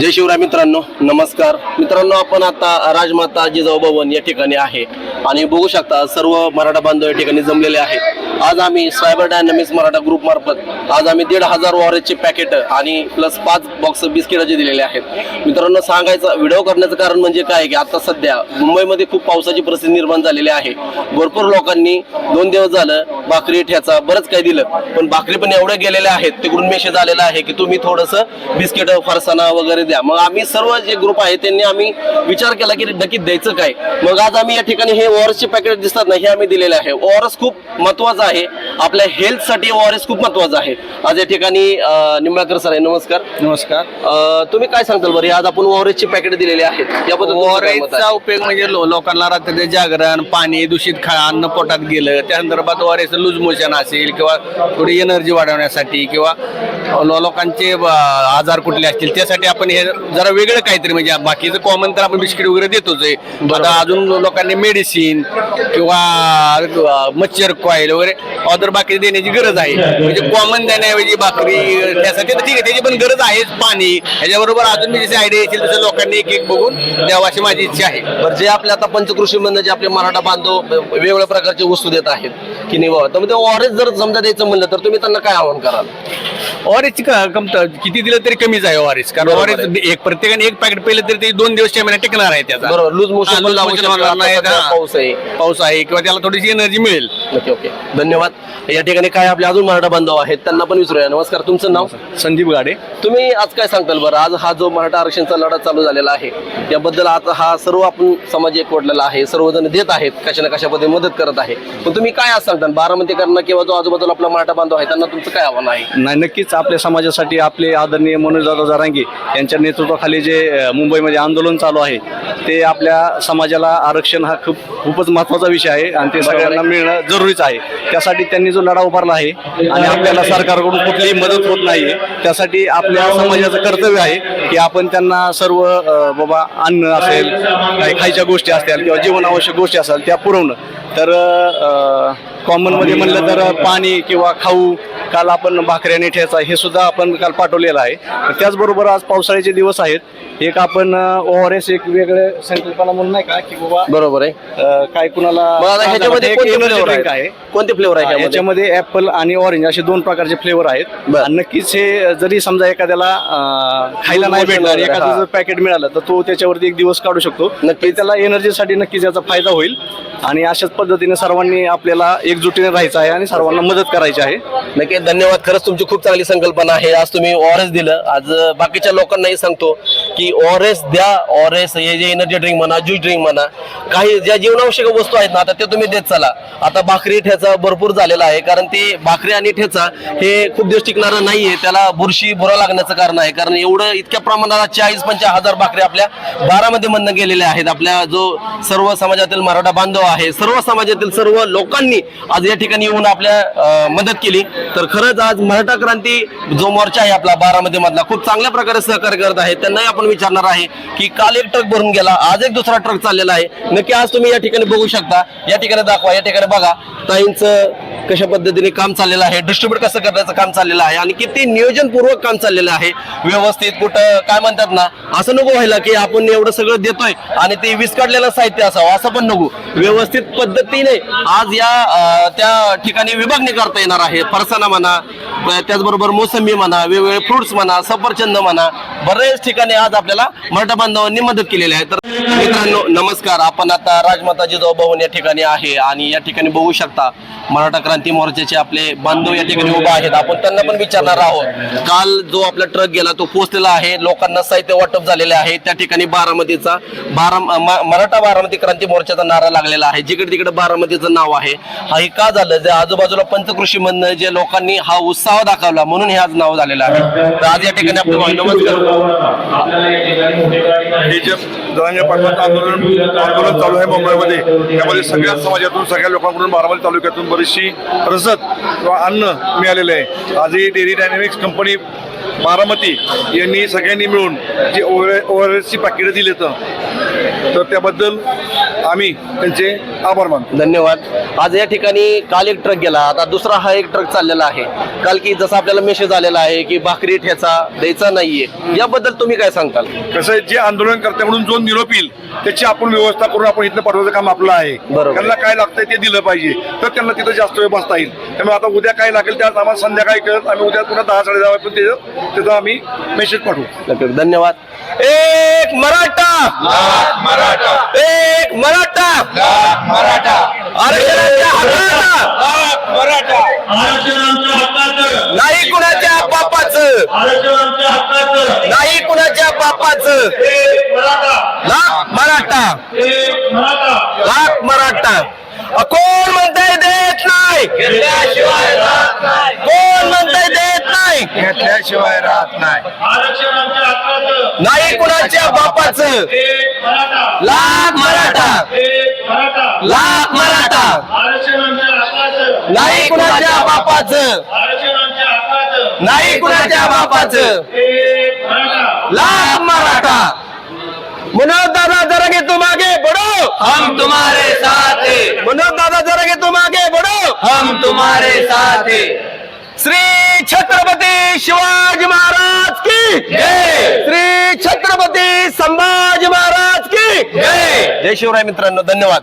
जय शिवराय मित्रांनो नमस्कार. मित्रांनो आपण आता राजमाता जिजाऊ भवन या ठिकाणी आहे. आणि बघू शकता सर्व मराठा बांधव या ठिकाणी जमलेले आहेत. आज आम्ही सायबर डायनामिक्स मराठा ग्रुप मार्फत आज आम्ही दीड हजार वॉरेजचे पॅकेट आणि प्लस पाच बॉक्स बिस्किटाचे दिलेले आहेत. मित्रांनो सांगायचं व्हिडिओ करण्याचं कारण म्हणजे काय की आता सध्या मुंबईमध्ये खूप पावसाची परिस्थिती निर्माण झालेली आहे. भरपूर लोकांनी दोन दिवस झालं भाकरी ठ्याचा बरंच काही दिलं पण भाकरी पण एवढ्या गेलेल्या आहेत तिकडून मेसेज आलेला आहे की तुम्ही थोडंसं बिस्किट फरसाना वगैरे द्या. मग आम्ही सर्व जे ग्रुप आहे त्यांनी आम्ही विचार केला की नक्की द्यायचं काय? मग आज आम्ही या ठिकाणी हे ओआरएसचे पॅकेट दिसतात ना हे आम्ही दिलेले आहे. ओआरएस खूप महत्वाचं आहे. आपल्या हेल्थसाठी ओआरएस खूप महत्वाचं आहे. आज या ठिकाणी निंबाळकर सर आहे. नमस्कार. नमस्कार. अं, तुम्ही काय सांगताल बरं? हे आज आपण ओआरएसचे पॅकेट दिलेले आहेत. याबद्दल तुमचं काय मत आहे? उपयोग म्हणजे लो- लोकांना रात्री जागरण पाणी दूषित खा अन्न पोटात गेलं. त्या संदर्भात ओआरएस लूज मोशन असेल किंवा थोडी एनर्जी वाढवण्यासाठी किंवा लो- लोकांचे ब- आजार कुठले असतील त्यासाठी आपण हे जरा वेगळं काहीतरी म्हणजे बाकीचं कॉमन तर आपण बिस्किट वगैरे देतोच आहे. आता अजून लोकांनी मेडिसिन किंवा अ, मच्छर कॉईल वगैरे ऑदर बाकी देण्याची गरज आहे. म्हणजे कॉमन देण्याऐवजी भाकरी त्यासाठी तर ठीक आहे त्याची पण गरज आहेच पाणी. ह्याच्याबरोबर अजून मी जसे आयडिया येतील तसं लोकांनी एक एक बघून द्यावं अशी माझी इच्छा आहे. बरं जे आपले आता पंचकृषी मधनं जे आपले मराठा बांधव वेगवेगळ्या प्रकारचे वस्तू देत आहेत की नाही बाबा? तर मग ते ऑरेंज जर समजा द्यायचं म्हणलं तर तुम्ही त्यांना काय आवाहन कराल? ऑरेंज कमत किती दिलं तरी कमीच आहे ऑरेंज कारण ऑरेंज एक प्रत्येकाने एक पॅकेट पेलं तरी ते दोन दिवस महिना टिकणार आहे त्याचा. बरोबर लूज मोशन. पाऊस आहे. पाऊस आहे किंवा त्याला थोडीशी एनर्जी मिळेल. Okay okay. धन्यवाद. या ठिकाणी काय आपले अजून मराठा बांधव आहेत त्यांना पण विचारूया नमस्कार तुमचं नाव? संदीप गाडे. तुम्ही आज काय सांगताल बरं? आज हा जो मराठा आरक्षणचा लढा चालू झालेला आहे याबद्दल आता हा सर्व आपण समाज एकवटलेला आहे सर्वजण देत आहेत कशा ना कशा पद्धतीने मदत करत आहे. पण तुम्ही काय आज सांगताल? बारामतीकरांना किंवा जो आजूबाजूला आपला मराठा बांधव आहे त्यांना तुमचं काय आव्हान आहे? नाही नक्कीच आपल्या समाजासाठी आपले आदरणीय मनोजदादा जरांगे यांच्या नेतृत्वाखाली जे मुंबईमध्ये आंदोलन चालू आहे ते आपल्या समाजाला आरक्षण हा खूप खूपच महत्त्वाचा विषय आहे आणि ते सगळ्यांना मिळणं जरुरीच आहे. त्यासाठी त्यांनी जो लढा उभारला आहे आणि आपल्याला सरकारकडून कुठलीही मदत होत नाही त्यासाठी आपल्या समाजाचं कर्तव्य आहे की आपण त्यांना सर्व बाबा अन्न असेल काही खायच्या गोष्टी असतील किंवा जीवनावश्यक गोष्टी असेल त्या पुरवणं. तर कॉमनमध्ये म्हणलं तर पाणी किंवा खाऊ काल आपण भाकऱ्याने ठेचा हे सुद्धा आपण काल पाठवलेलं आहे. त्याचबरोबर आज पावसाळ्याचे दिवस आहेत. एक आपण ओ आर एस एक वेगळे संकल्पना म्हणून नाही का की बाबा बरोबर आहे. काय कुणाला ह्याच्यामध्ये कोणते फ्लेवर आहे? याच्यामध्ये ऍपल आणि ऑरेंज असे दोन प्रकारचे फ्लेवर आहेत. नक्कीच हे जरी समजा एखाद्याला खायला नाही भेटणार एखादं. जर पॅकेट मिळालं तर तो त्याच्यावरती एक दिवस काढू शकतो. नक्कीच. त्याला एनर्जीसाठी नक्कीच याचा फायदा होईल. आणि अशाच पद्धतीने सर्वांनी आपल्याला एकजुटीने राहायचं आहे आणि सर्वांना मदत करायची आहे. नक्की धन्यवाद. खरंच तुमची खूप चांगली संकल्पना आहे. आज तुम्ही ओआरएस दिलं. आज बाकीच्या लोकांनाही सांगतो. की ओआरएस द्या ओआरएस हे जे एनर्जी ड्रिंक म्हणा ज्यूस ड्रिंक म्हणा काही ज्या जीवनावश्यक वस्तू आहेत ना आता ते तुम्ही देत चला. आता भाकरी ठेचा भरपूर झालेला आहे कारण ते भाकरी आणि ठेचा हे खूप दिवस टिकणारं नाही आहे त्याला बुरशी बुरा लागण्याचं कारण आहे. कारण एवढं इतक्या प्रमाणात चाळीस पंचाळीस हजार भाकरी आपल्या बारामध्ये म्हणणं गेलेल्या आहेत. आपल्या जो सर्व समाजातील मराठा बांधव आहे सर्व समाजातील सर्व लोकांनी आज या ठिकाणी येऊन आपल्या मदत केली. तर खरंच आज मराठा क्रांती जो मोर्चा आहे आपला बारामध्ये मधला खूप चांगल्या प्रकारे सहकार्य करत आहे. त्यांनाही आपण विचारणार आहे की काल एक ट्रक भरून गेला आज एक दुसरा ट्रक चाललेला आहे. नक्की आज तुम्ही या ठिकाणी बघू शकता. या ठिकाणी दाखवा या ठिकाणी बघा. ताईंचं कशा पद्धतीने काम चाललेलं आहे डिस्ट्रीब्यूट कसं करण्याचं काम चाललेलं आहे आणि किती नियोजनपूर्वक काम चाललेलं आहे व्यवस्थित कुठं काय म्हणतात ना असं नको व्हायला की आपण एवढं सगळं देतोय आणि ते विस्कटलेलं साहित्य असावं असं पण नको. व्यवस्थित पद्धतीने आज या त्या ठिकाणी विभागणी करता येणार आहे. फरसाना म्हणा त्याचबरोबर मोसंबी म्हणा वेगवेगळे फ्रुट्स म्हणा सफरचंद म्हणा बरेच ठिकाणी आज आपल्याला मराठा बांधवांनी मदत केलेली आहे. तर मित्रांनो नमस्कार. आपण आता राजमाता जिजाऊ भवन या ठिकाणी आहे आणि या ठिकाणी बघू शकता मराठा क्रांती मोर्चाचे आपले बांधव या ठिकाणी उभा आहेत. आपण त्यांना पण विचारणार आहोत. काल जो आपला ट्रक गेला तो पोहोचलेला आहे. लोकांना साहित्य वाटप झालेले आहे. त्या ठिकाणी बारामतीचा बारा म- मराठा बारामती क्रांती मोर्चाचा नारा लागलेला आहे. जिकडे तिकडे बारामतीचं नाव आहे. हा हे का झालं? जे आजूबाजूला पंचकृषी मधनं जे लोकांनी हा उत्साह दाखवला म्हणून हे आज नाव झालेलं आहे. तर आज या ठिकाणी आपलं भाई नमस्कार आंदोलन आंदोलन चालू आहे मुंबईमध्ये. त्यामध्ये सगळ्या समाजातून सगळ्या लोकांकडून बारामती तालुक्यातून बरीचशी रसद किंवा अन्न मिळालेलं आहे. आजही डेअरी डायनॅमिक्स कंपनी बारामती यांनी सगळ्यांनी मिळून जे ओवर एसची पाकिटं दिली तर त्याबद्दल आम्ही त्यांचे आभार मानतो. धन्यवाद. आज या ठिकाणी काल एक ट्रक गेला आता दुसरा हा एक ट्रक चाललेला आहे. काल की जसा आपल्याला मेसेज आलेला आहे की भाकरी ठेचा द्यायचा नाहीये. याबद्दल तुम्ही काय सांगताल? कसं जे आंदोलन करते म्हणून जो निरोप येईल त्याची आपण व्यवस्था करून आपण इथलं पाठवायचं काम आपलं आहे. त्यांना काय लागतंय ते दिलं पाहिजे. तर त्यांना तिथं जास्त वेळ बसता येईल. त्यामुळे आता उद्या काय लागेल त्यात आम्हाला संध्याकाळी कळत आम्ही उद्या पुन्हा दहा साडे दहा पण त्याचं त्याचं आम्ही मेसेज पाठवू. नक्कीच. धन्यवाद. एक मराठा! मराठा! एक मराठा! मराठा. आरक्षणाच्या हक्काचा. मराठा. आरक्षणाच्या हक्काचं. नाही कुणाच्या बापाचं आरक्षणाच्या हक्काचं. नाही कुणाच्या बापाचं. एक मराठा. लाख मराठा. एक मराठा. लाख मराठा. कोण म्हणताय देत नाही. कोण म्हणताय देत नाही. घेतल्याशिवाय राहत नाही. नाही कुणाच्या बापाचं. एक मराठा लाख मराठा. एक मराठा लाख मराठा. नाही कुणाच्या बापाचं. नाही कुणाच्या बापाचं. एक मराठा लाख मराठा. मनोज दादा जरा घे तुम आगे बढो हम तुम्हारे साथ मनोज दादा जरा घे तुम आगे बढो हम तुम्हारे साथ श्री छत्रपती शिवाजी महाराज की जय. श्री छत्रपती संभाजी महाराज की जय. जय शिवराय मित्रांनो धन्यवाद